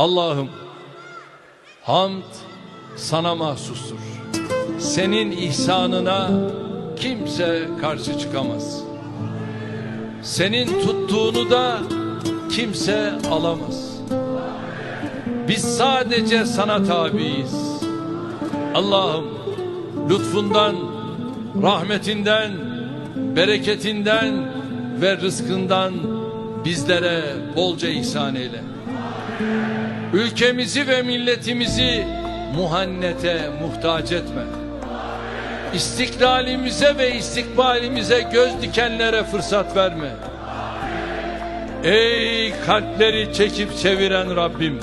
Allah'ım hamd sana mahsustur. Senin ihsanına kimse karşı çıkamaz. Senin tuttuğunu da kimse alamaz. Biz sadece sana tabiiz. Allah'ım lütfundan, rahmetinden, bereketinden ve rızkından bizlere bolca ihsan eyle. Ülkemizi ve milletimizi muhannete muhtaç etme. İstiklalimize ve istikbalimize göz dikenlere fırsat verme. Ey kalpleri çekip çeviren Rabbim!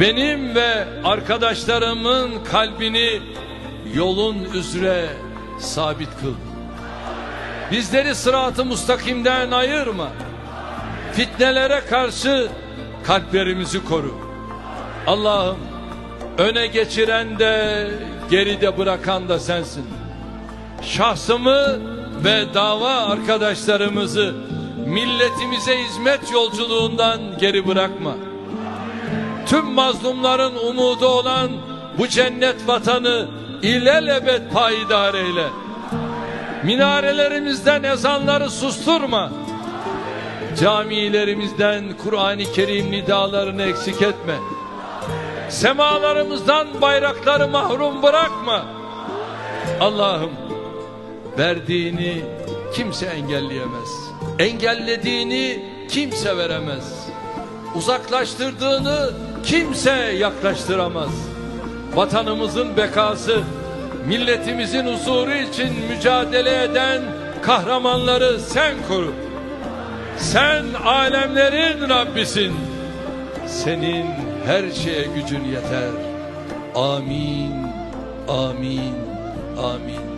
Benim ve arkadaşlarımın kalbini yolun üzere sabit kıl. Bizleri sıratı mustakimden ayırma. Fitnelere karşı kalplerimizi koru. Allah'ım öne geçiren de geride bırakan da sensin. Şahsımı ve dava arkadaşlarımızı milletimize hizmet yolculuğundan geri bırakma. Tüm mazlumların umudu olan bu cennet vatanı ilelebet payidar eyle. Minarelerimizden ezanları susturma. Camilerimizden Kur'an-ı Kerim nidalarını eksik etme. Semalarımızdan bayrakları mahrum bırakma. Allah'ım verdiğini kimse engelleyemez. Engellediğini kimse veremez. Uzaklaştırdığını kimse yaklaştıramaz. Vatanımızın bekası, milletimizin huzuru için mücadele eden kahramanları sen koru. Sen alemlerin Rabbisin. Senin her şeye gücün yeter. Amin, amin, amin.